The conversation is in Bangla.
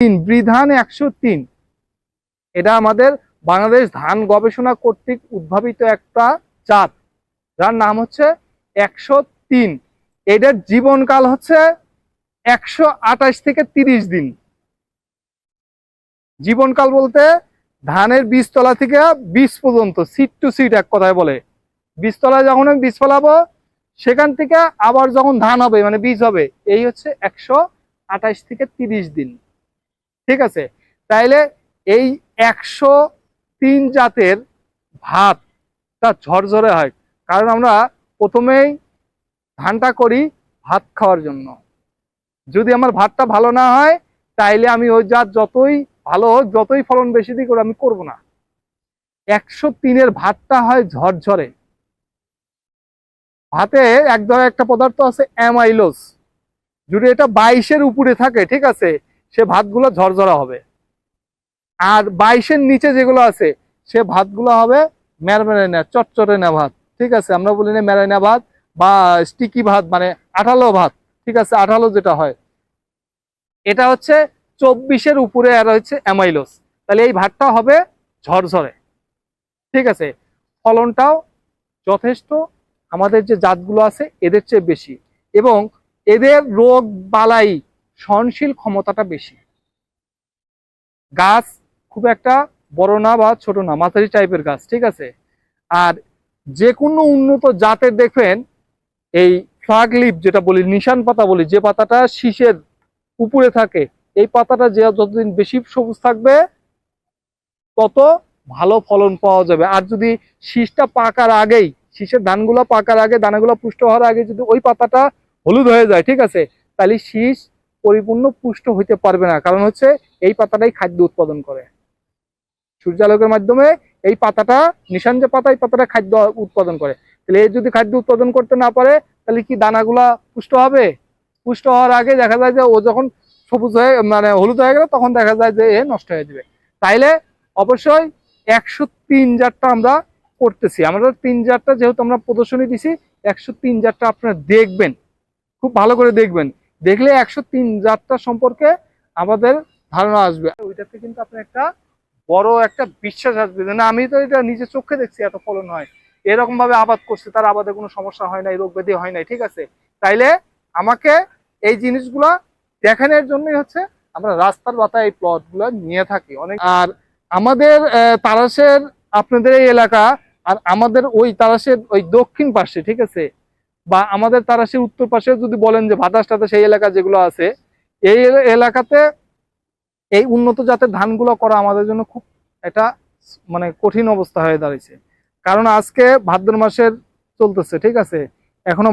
তিন, বিধান একশো তিন। এটা আমাদের বাংলাদেশ ধান গবেষণা কর্তৃক উদ্ভাবিত একটা জাত। যার নাম হচ্ছে একশো তিন। এটার জীবনকাল হচ্ছে একশো আঠাশ থেকে তিরিশ দিন। জীবনকাল বলতে ধানের বীজতলা থেকে বীজ পর্যন্ত সিট টু সিট এক কথায় বলে। বীজতলায় যখন আমি বীজ ফলাবো, সেখান থেকে আবার যখন ধান হবে মানে বীজ হবে, এই হচ্ছে একশো আঠাশ থেকে তিরিশ দিন। ঠিক আছে? তাইলে এই একশো তিন জাতের ভাতটা ঝরঝরে হয়। কারণ আমরা প্রথমেই ধানটা করি ভাত খাওয়ার জন্য। যদি আমার ভাতটা ভালো না হয়, তাইলে আমি ওই জাত যতই ভালো হোক, যতই ফলন বেশি দিক ওটা আমি করব না। একশো তিনের ভাতটা হয় ঝরঝরে। ভাতে এক ধরনের একটা পদার্থ আছে অ্যামাইলোস যদি এটা বাইশের উপরে থাকে, ঠিক আছে? সে ভাতগুলো ঝরঝরা হবে। আর বাইশের নিচে যেগুলো আছে, সে ভাতগুলো হবে ম্যারমেরাইনা চটচটে না ভাত, ঠিক আছে? আমরা বলি না মেরাইনা ভাত বা স্টিকি ভাত মানে আঠালো ভাত, ঠিক আছে? আঠালো যেটা হয়। এটা হচ্ছে চব্বিশের উপরে আর হচ্ছে অ্যামাইলোস। তাহলে এই ভাতটা হবে ঝরঝরে, ঠিক আছে? ফলনটাও যথেষ্ট, আমাদের যে জাতগুলো আছে এদের চেয়ে বেশি। এবং এদের রোগ বালাই সহনশীল ক্ষমতাটা বেশি। গাছ খুব একটা বড় না বা ছোট না, মাঝারি টাইপের গাছ, ঠিক আছে? আর যে কোনো উন্নত জাতের দেখবেন, এই ফ্লাগ লিপ যেটা বলি, নিশান পাতা বলি, যে পাতাটা শীষের উপরে থাকে, এই পাতাটা যে যতদিন বেশি সবুজ থাকবে, তত ভালো ফলন পাওয়া যাবে। আর যদি শীষটা পাকার আগেই, শীষের ধানগুলো পাকার আগে দানাগুলো পুষ্ট হওয়ার আগে যদি ওই পাতাটা হলুদ হয়ে যায়, ঠিক আছে? তাহলে শীষ পরিপূর্ণ পুষ্ট হইতে পারবে না। কারণ হচ্ছে এই পাতাটাই খাদ্য উৎপাদন করে। সূর্যালোকের মাধ্যমে এই পাতাটা নিশান যে পাতা এই পাতাটা খাদ্য উৎপাদন করে। তাহলে এই যদি খাদ্য উৎপাদন করতে না পারে, তাহলে কি দানাগুলা পুষ্ট হবে? পুষ্ট হওয়ার আগে দেখা যায় যে ও যখন সবুজ হয়ে মানে হলুদ হয়ে গেলে, তখন দেখা যায় যে এ নষ্ট হয়ে যাবে। তাইলে অবশ্যই একশো তিন জারটা আমরা করতেছি। আমরা তিন জারটা যেহেতু আমরা প্রদর্শনী দিছি, একশো তিন জারটা আপনারা দেখবেন। খুব ভালো করে দেখবেন। দেখলে একশো তিন জাতটা সম্পর্কে আমাদের ধারণা আসবে। ওইটাতে কিন্তু আপনার একটা বড় একটা বিশ্বাস আসবে না আমি তো এটা নিজে চোখে দেখছি এত ফলন হয়। এরকম ভাবে আবাদ করছে তার আবাদে কোনো সমস্যা হয় নাই রোগ ব্যাধি হয় নাই ঠিক আছে? তাইলে আমাকে এই জিনিসগুলা দেখানোর জন্যই হচ্ছে আমরা রাস্তার বাতায় এই প্লটগুলো নিয়ে থাকি। অনেক আর আমাদের আহ, তারাশের আপনাদের এই এলাকা আর আমাদের ওই তারাসের ওই দক্ষিণ পাশে ঠিক আছে? বা আমাদের তারা সে উত্তর পাশে যদি বলেন যে ভাতাস টাতাস এই এলাকা যেগুলো আছে, এই এলাকাতে এই উন্নত জাতের ধানগুলো করা আমাদের জন্য খুব এটা মানে কঠিন অবস্থা হয়ে দাঁড়িয়েছে। কারণ আজকে ভাদ্র মাসের চলতেছে, ঠিক আছে? এখনও